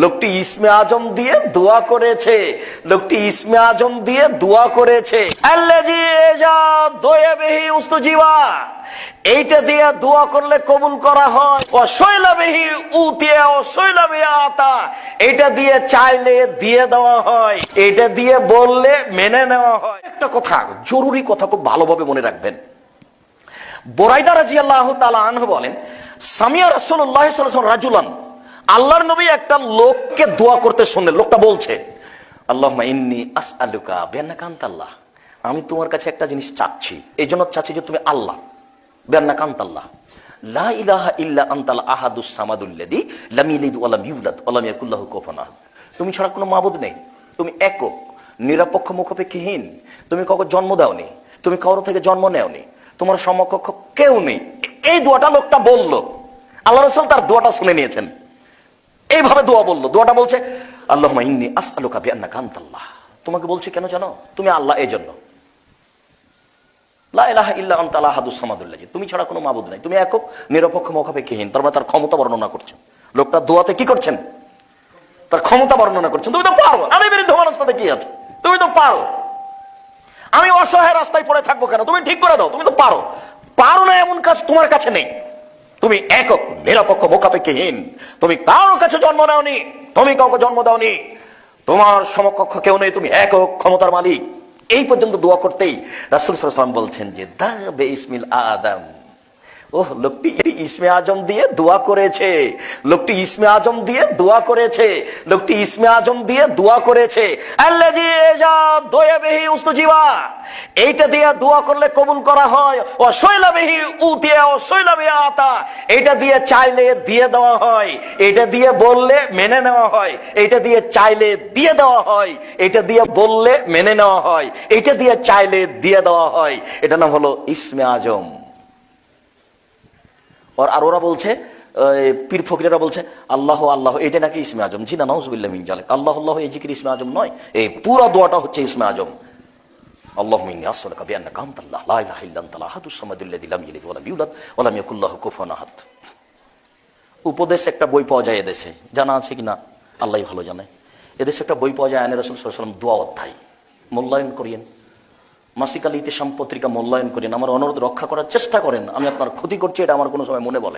লোকটি ইসমে আজম দিয়ে দোয়া করেছে। লোকটি ইসমে আজম দিয়ে দোয়া করেছে। এইটা দিয়ে দোয়া করলে কবুল করা হয়। দিয়ে চাইলে দিয়ে দেওয়া হয়। দিয়ে বললে মেনে নেওয়া হয়। একটা কথা, জরুরি কথা খুব ভালোভাবে মনে রাখবেন। বোরাইদা রাজি আনহু বলেন, সামিয়া রাসুল্লাহ রাজুলান আল্লাহর নবী একটা লোককে দোয়া করতে শুনলেন, লোকটা বলছে আল্লাহ ইন্নি আস আলুকা বেন্নাকান্ত আল্লাহ আমি তোমার কাছে একটা জিনিস চাচ্ছি, এই জন্য চাচ্ছি যে তুমি আল্লাহ বেন্নাকান্ত আল্লাহ লা তুমি ছাড়া কোনো মাবুদ নেই, তুমি একক, নিরপেক্ষ মুখপেক্ষীহীন। তুমি কাউকে জন্ম দাওনি, তুমি কারও থেকে জন্ম নেওনি, তোমার সমকক্ষ কেউ নেই। এই দোয়াটা লোকটা বলল। আল্লাহ রসুল তার দোয়াটা শুনে নিয়েছেন। এইভাবে দোয়া বলল। দোয়াটা বলছে আল্লাহ ইন্নি আসআলুকা বিআন্না কান্তাল্লাহ তোমাকে বলছি, কেন জানো? তুমি আল্লাহ এই জন্য আল তুমি ছাড়া কোনো মাবুদ নাই। তুমি একক, নিরপেক্ষ মুখাপেক্ষীহীন তার মানে তার ক্ষমতা বর্ণনা করছেন। লোকটা দোয়াতে কি করছেন? তার ক্ষমতা বর্ণনা করছেন। তুমি তো পারো। আমি বিরুদ্ধে মানুষ সাথে কি আছে? তুমি তো পারো। আমি অসহায় রাস্তায় পড়ে থাকব কেন? তুমি ঠিক করে দাও। তুমি তো পারো। পারো না এমন কাজ তোমার কাছে নেই। তুমি একক নিরপেক্ষ মোকাপেক্ষীহীন তুমি কারোর কাছে জন্ম নাওনি, তুমি কাউকে জন্ম দাওনি। তোমার সমকক্ষ কেউ নেই, তুমি একক ক্ষমতার মালিক। এই পর্যন্ত দোয়া করতেই রাসুল সাল্লাম বলছেন যে দা বে ইসমিল আদম। ওহ, লোকটি এটি ইসমে আজম দিয়ে দোয়া করেছে। লোকটি ইসমে আজম দিয়ে দোয়া করেছে। লোকটি ইসমে আজম দিয়ে দোয়া করেছে। এইটা দিয়ে দোয়া করলে কবুল করা হয়। ও শৈলা বেহি উতিয়া ও শৈলা বেহি আতা। এইটা দিয়ে চাইলে দিয়ে দেওয়া হয়। এটা দিয়ে বললে মেনে নেওয়া হয়। এটা দিয়ে চাইলে দিয়ে দেওয়া হয়। এটা দিয়ে বললে মেনে নেওয়া হয়। এটা দিয়ে চাইলে দিয়ে দেওয়া হয়। এটা নাম হলো ইসমে আজম। আর ওরা বলছে পীর ফকিরেরা বলছে আল্লাহ আল্লাহ এটা নাকি ইসমে আজম জি না নজবুল্লাহ মিন জালেক আল্লাহ আল্লাহ এই জিকির ইসমে আজম নয় এই পুরো দোয়াটা হচ্ছে ইসমে আজম আনতা আহাদুস সামাদুল্লাযী লাম ইয়ালিদ ওয়া লাম ইউলাদ ওয়া লাম ইয়াকুল লাহু কুফুয়ান আহাদ উপদেশ একটা বই পাওয়া যায় এদেশে। জানা আছে কিনা? আল্লাহ ভালো জানে। এদেশে একটা বই পাওয়া যায় আয়নের রসুল সাল্লাম দোয়া অধ্যায়। মূল্যায়ন করিয়েন। মাসিকাল ইতিসাম পত্রিকা মূল্যায়ন করেন, আমার অনুরোধ রক্ষা করার চেষ্টা করেন। আমি আপনার ক্ষতি করছি, এটা আমার কোনো সময় মনে বলে।